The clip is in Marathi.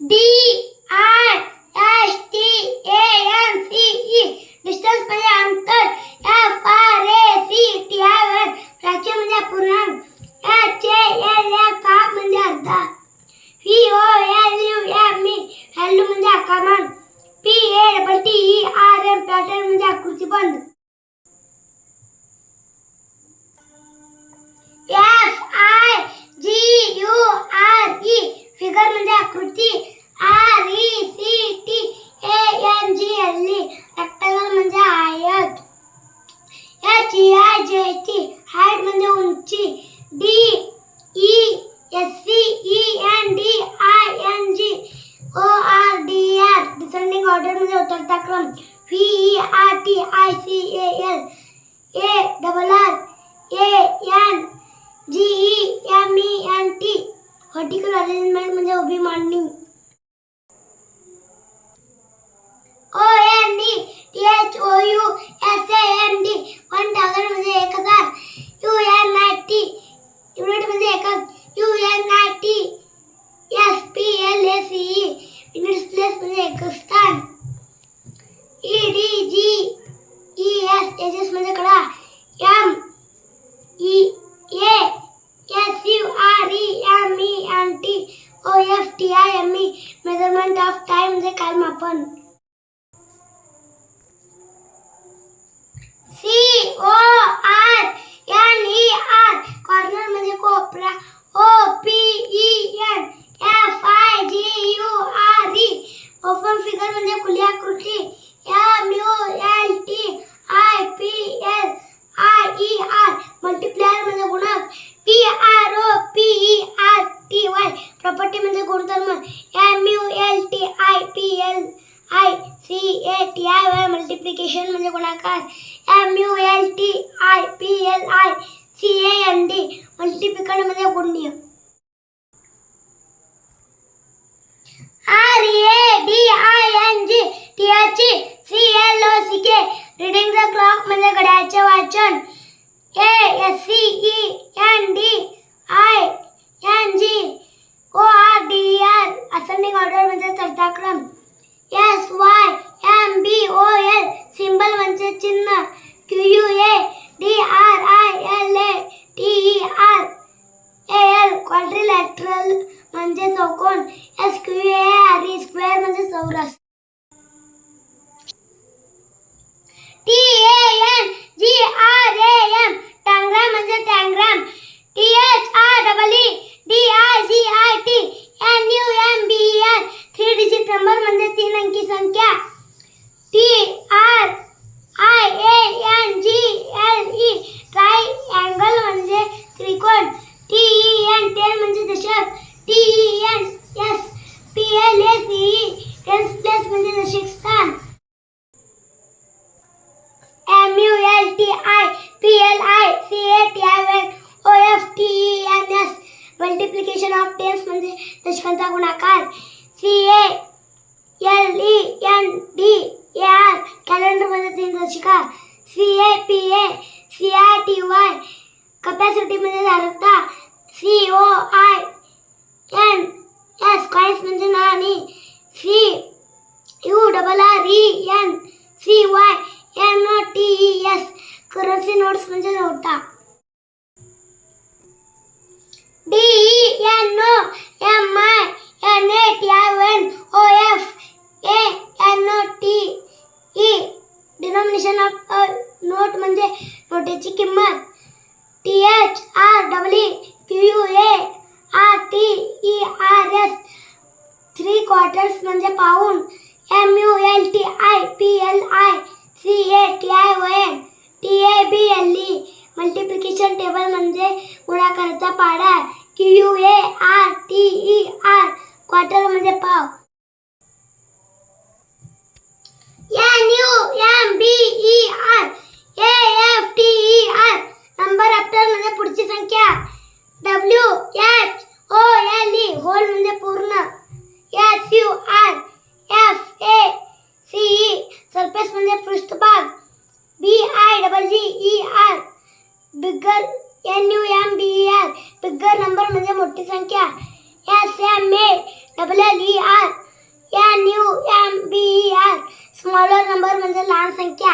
D I S T A N C E distance म्हणजे अंतर T-I-M-E, measurement of time, they come upon. C-O I C A T I Y multiplication म्हणजे गुणाकार. M U L T I P L I C A N D multiplication म्हणजे गुण्य R A D I N G T H C L O C K reading the clock म्हणजे घड्याळाचे वाचन. A S C E N D I N G O R D R ascending order म्हणजे चढता क्रम S Y M B O L symbol म्हणजे चिन्ह Q U A D R I L A T E R A L quadrilateral म्हणजे चौकोन S Q A R E square म्हणजे चौरस. T A N G R A M tangram म्हणजे tangram. T H R double E D I G I T N U M B N three digit number म्हणजे तीन अंकी संख्या. T R I A N G L E triangle म्हणजे त्रिकोण. टी म्हणजे दशक T E N S P L A C E tens place म्हणजे दशक स्थान. M U L T I P L I C A T I N O F T E N S multiplication of tens म्हणजे दशकांचा गुणाकार. C A L E N D A R calendar म्हणजे तीन दशका C A P A C I T Y capacity म्हणजे धारकता. C O I N S coins म्हणजे नाणी C U double R E N C Y N O T E S currency notes म्हणजे नोटा. D E N O M I N A T I N O F A N O T E denomination of note म्हणजे नोटेची किंमत T H R W Q U A R T E R S three quarters म्हणजे pound M U L T I P L I C A T I O N T A B L E multiplication table म्हणजे गुणाकाराचा पाडा. Q U A R T E R quarter म्हणजे पाव. N U M B E R A F T E R number after म्हणजे पुढची संख्या W H O L E whole म्हणजे पूर्ण S U R F A C E surface म्हणजे पृष्ठभाग B I double G E R bigger N U M B E R bigger number म्हणजे मोठी संख्या. S M A double L E R N U M B E R smaller number म्हणजे लहान संख्या.